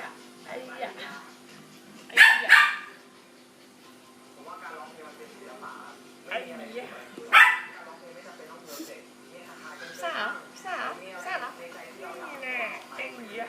ยะไอ้ยะไอ้ยะไอ้ยะสาวสาวสาวนี่แน่ไอ้ยะ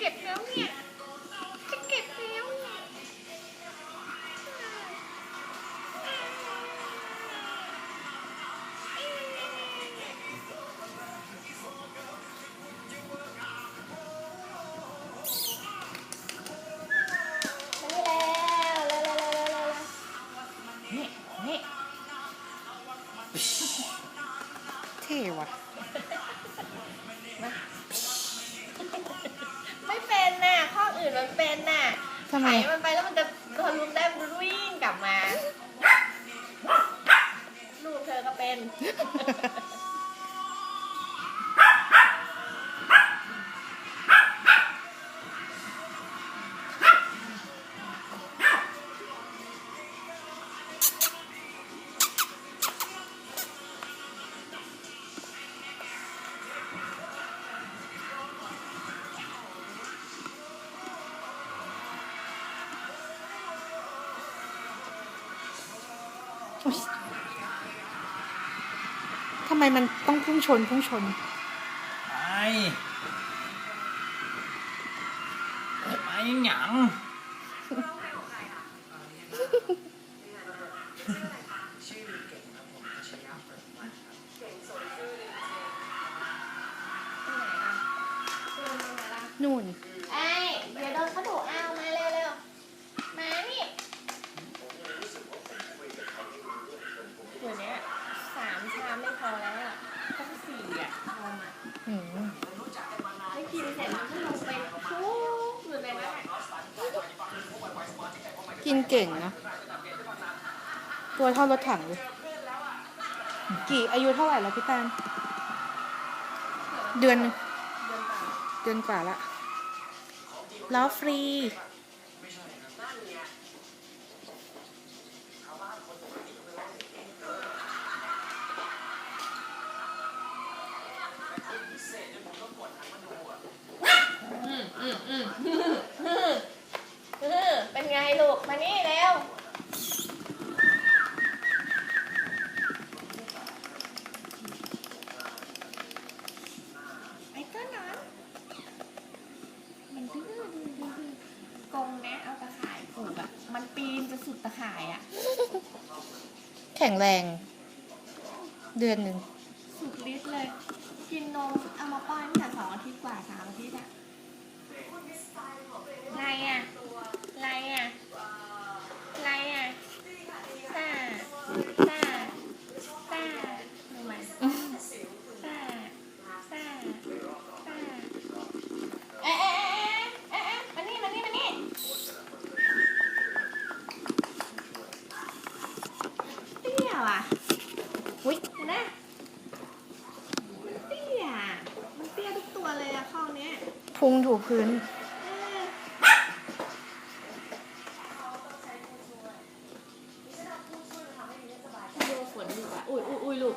เก็บแล้วเนี่ยำไมไมันไปแล้วมันจะทะลุได้มันวิ่งกลับมา ลูกเธอก็เป็น ทำไมมันต้องพุ่งชนพุ่งชน ไปไปหยังนู่น กินเก่งนะ ตัวเท่ารถถังเลย กี่อายุเท่าไหร่แล้วพี่ตาลเดือนหนึ่งเดินป่าเดือนกว่าละแล้วฟรีอืมอืมอืมอืมอืมอืม เป็นไงลูก มานี่เร็ว ไอ้ต้นนอนมันดื้อดื้อดื้อดื้อกรงนะ เอาตะข่ายผูกอะมันปีนจะสุดตะข่ายอะแข็งแรง เดือนหนึ่ง สุดฤทธิ์เลย กินนมเอามาป้อนตั้งแต่สองอาทิตย์กว่าสามอาทิตย์อะไร ว่ะอุ้ยหัน้ามเตี้ยมันเตี้ยทุกตัวเลยอะข้องนี้พุงถูพื้นอุ้ยอุ้ยอุ้ยลูก